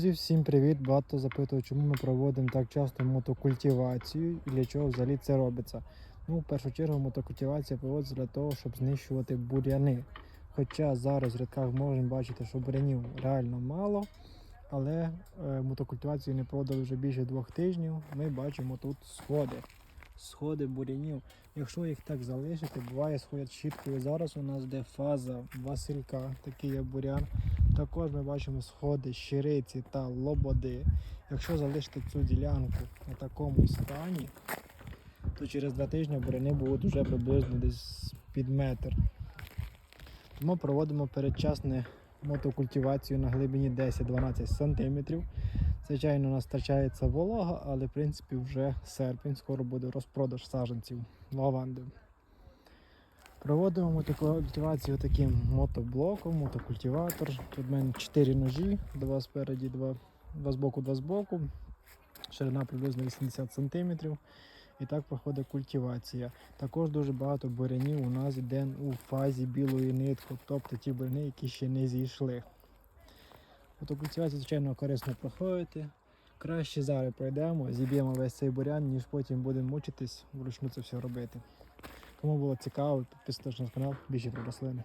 Друзі, всім привіт! Багато запитують, чому ми проводимо так часто мотокультивацію і для чого взагалі це робиться. Ну, в першу чергу, мотокультивація проводиться для того, щоб знищувати бур'яни. Хоча зараз в рядках можемо бачити, що бур'янів реально мало, але е, мотокультивацію не проводили вже більше двох тижнів. Ми бачимо тут сходи. Сходи бур'янів. Якщо їх так залишити, буває сходять щіткою. Зараз у нас де фаза Василька, такий є бурян. Також ми бачимо сходи щириці та лободи. Якщо залишити цю ділянку на такому стані, то через два тижні буряни будуть вже приблизно десь під метр. Тому проводимо передчасну мотокультивацію на глибині 10-12 см. Звичайно, у нас втрачається волога, але в принципі вже серпень, скоро буде розпродаж саджанців лаванди. Проводимо мотокультивацію таким мотоблоком, мотокультиватор. Тут в мене 4 ножі, два спереді, два, два збоку, два збоку. Ширина приблизно 80 см. І так проходить культивація. Також дуже багато бурянів у нас йде у фазі білої нитки, тобто ті буряни, які ще не зійшли. Мотокультивацію, звичайно, корисно проходити. Краще зараз пройдемо, зіб'ємо весь цей бурян, ніж потім будемо мучитись вручну це все робити. Кому було цікаво, підписуйтесь на канал більше про рослини.